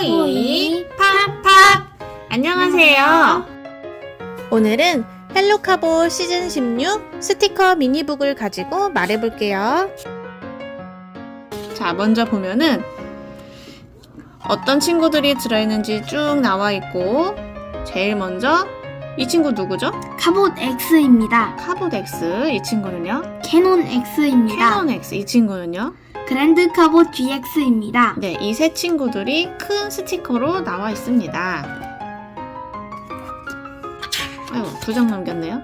호이 팝팝 안녕하세요. 오늘은 헬로카보 시즌 16 스티커 미니북을 가지고 말해볼게요. 자, 먼저 보면은 어떤 친구들이 들어있는지 쭉 나와 있고 제일 먼저 이 친구 누구죠? 카봇 X입니다. 카봇 X 이 친구는요? 캐논 X입니다. 캐논 X 이 친구는요? 그랜드 카봇 GX입니다. 네, 이 세 친구들이 큰 스티커로 나와 있습니다. 아유, 두 장 남겼네요.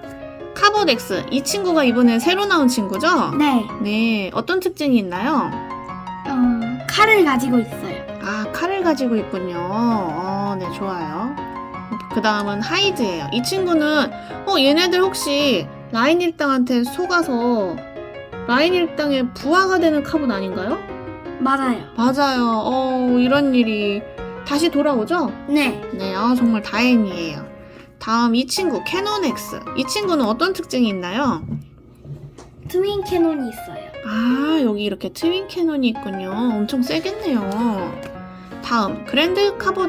카봇 X 이 친구가 이번에 새로 나온 친구죠? 네, 네, 어떤 특징이 있나요? 어, 칼을 가지고 있어요. 아, 칼을 가지고 있군요. 어, 네, 좋아요. 그 다음은 하이드예요. 이 친구는, 어, 얘네들 혹시 라인 일당한테 속아서 라인 일당의 부하가 되는 카봇 아닌가요? 맞아요. 맞아요. 어, 이런 일이 다시 돌아오죠? 네, 네, 아, 정말 다행이에요. 다음 이 친구, 캐논 X. 이 친구는 어떤 특징이 있나요? 트윈 캐논이 있어요. 아, 여기 이렇게 트윈 캐논이 있군요. 엄청 세겠네요. 다음, 그랜드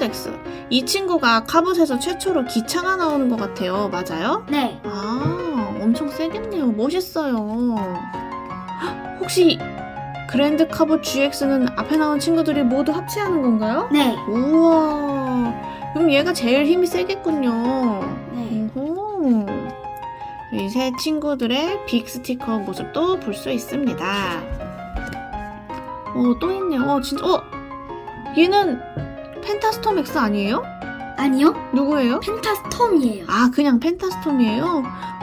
X. 이 친구가 카봇에서 최초로 기차가 나오는 것 같아요. 맞아요? 네, 아, 엄청 세겠네요. 멋있어요. 헉, 혹시 그랜드 카봇 GX는 앞에 나온 친구들이 모두 합체하는 건가요? 네, 우와. 그럼 얘가 제일 힘이 세겠군요. 네. 오호. 이 세 친구들의 빅 스티커 모습도 볼 수 있습니다. 어, 또 있네요. 어, 진짜, 어! 얘는 펜타스톰 X 아니에요? 아니요, 누구예요? 펜타스톰이에요. 아, 그냥 펜타스톰이에요?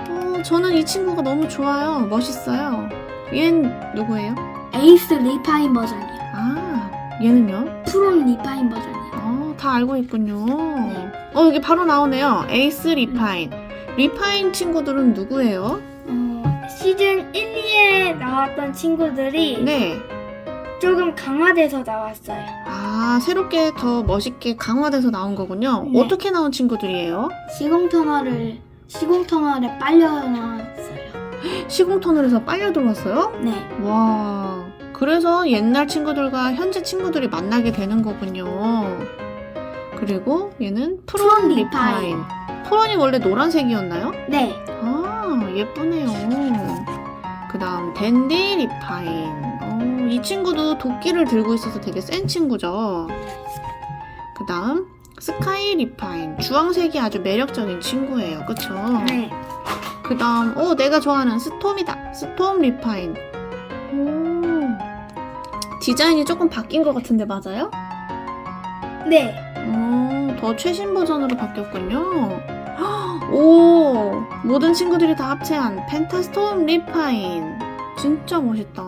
어, 저는 이 친구가 너무 좋아요. 멋있어요. 얜 누구예요? 에이스 리파인 버전이요. 아, 얘는요? 프론 리파인 버전이요. 어, 다 알고 있군요. 네. 어, 여기 바로 나오네요. 에이스 리파인. 리파인 친구들은 누구예요? 어, 시즌 1, 2에 나왔던 친구들이 네. 조금 강화돼서 나왔어요. 아, 새롭게 더 멋있게 강화돼서 나온 거군요. 네. 어떻게 나온 친구들이에요? 시공 터널을 시공 터널에 빨려 나왔어요. 시공 터널에서 빨려 들어왔어요? 네, 와. 그래서 옛날 친구들과 현재 친구들이 만나게 되는 거군요. 그리고 얘는 프론 프론 리파인. 리파인. 프론이 원래 노란색이었나요? 네, 아, 예쁘네요. 그 다음, 댄디 리파인. 어, 이 친구도 도끼를 들고 있어서 되게 센 친구죠. 그 다음, 스카이 리파인. 주황색이 아주 매력적인 친구예요. 그쵸? 네, 그 다음, 어, 내가 좋아하는 스톰이다. 스톰 리파인. 오, 디자인이 조금 바뀐 것 같은데, 맞아요? 네. 어, 더 최신 버전으로 바뀌었군요. 헉, 오, 모든 친구들이 다 합체한 펜타스톰 리파인. 진짜 멋있다.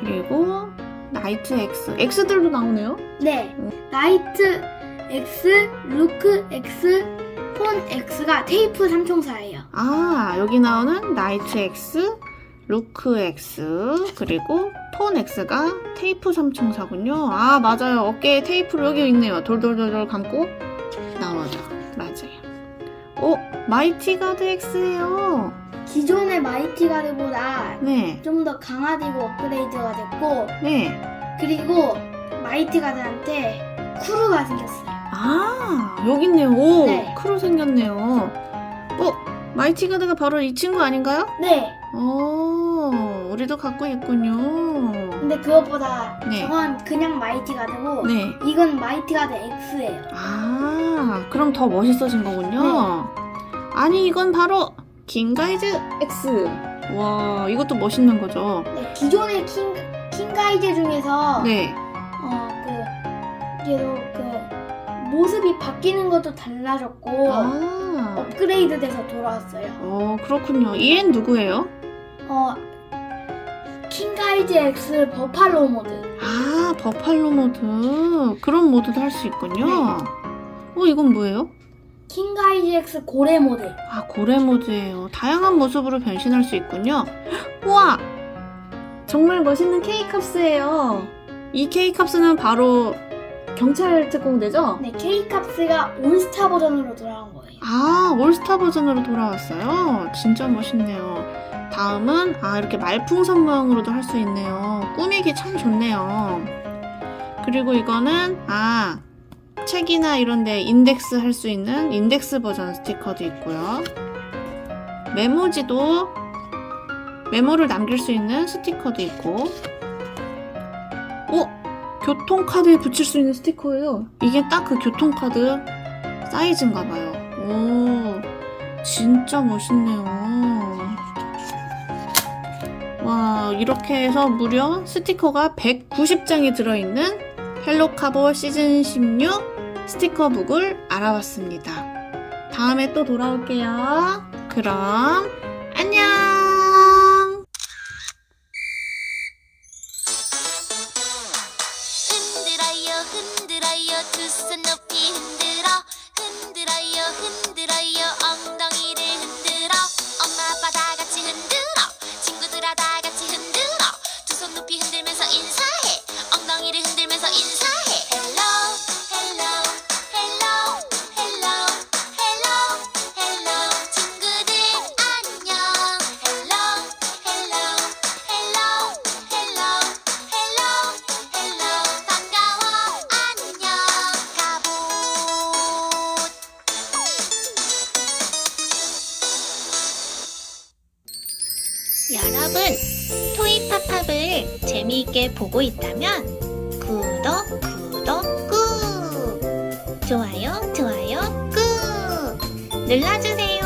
그리고 나이트 X. X들도 나오네요. 네. 라이트 X, 루크 X, 폰 X가 테이프 삼총사예요. 아, 여기 나오는 나이트 X, 루크 X, 그리고 폰 X가 테이프 삼총사군요. 아, 맞아요. 어깨에 테이프로 여기 있네요. 돌돌돌돌 감고 나오죠. 맞아요. 오, 마이티 가드 X예요. 기존의 마이티 가드보다 네, 좀 더 강화되고 업그레이드가 됐고 네. 그리고 마이티 가드한테 쿠루가 생겼어요. 아, 여기 있네요. 오, 네. 크로 생겼네요. 어, 마이티 가드가 바로 이 친구 아닌가요? 네. 오, 우리도 갖고 있군요. 근데 그것보다 네. 저건 그냥 마이티 가드고 네. 이건 마이티 가드 X예요. 아, 그럼 더 멋있어진 거군요. 아니, 이건 바로 킹가이즈 X. 와, 이것도 멋있는 거죠. 네, 기존의 킹 킹가이제 중에서 네. 어그 계속 그 모습이 바뀌는 것도 달라졌고 아, 업그레이드 돼서 돌아왔어요. 어, 그렇군요. 얘는 누구예요? 어 킹가이즈 X 버팔로 모드. 아, 버팔로 모드. 그런 모드도 할 수 있군요. 네. 어, 이건 뭐예요? 킹가이즈 X 고래 모드. 아, 고래 모드예요. 다양한 모습으로 변신할 수 있군요. 우와! 정말 멋있는 K캅스예요. 이 K캅스는 바로 경찰 특공대죠? 네, K캅스가 온스타 버전으로 돌아온 거예요. 아, 올스타 버전으로 돌아왔어요. 진짜 멋있네요. 다음은, 아, 이렇게 말풍선 모양으로도 할 수 있네요. 꾸미기 참 좋네요. 그리고 이거는 아 책이나 이런데 인덱스 할 수 있는 인덱스 버전 스티커도 있고요. 메모지도 메모를 남길 수 있는 스티커도 있고. 오 교통카드에 붙일 수 있는 스티커예요. 이게 딱 그 교통카드 사이즈인가 봐요. 오 진짜 멋있네요. 와, 이렇게 해서 무려 스티커가 190장이 들어있는 헬로카보 시즌 16 스티커북을 알아봤습니다. 다음에 또 돌아올게요. 그럼, 안녕! 여러분 토이팝팝을 재미있게 보고 있다면 구독 구독 꾹 좋아요 좋아요 꾹 눌러주세요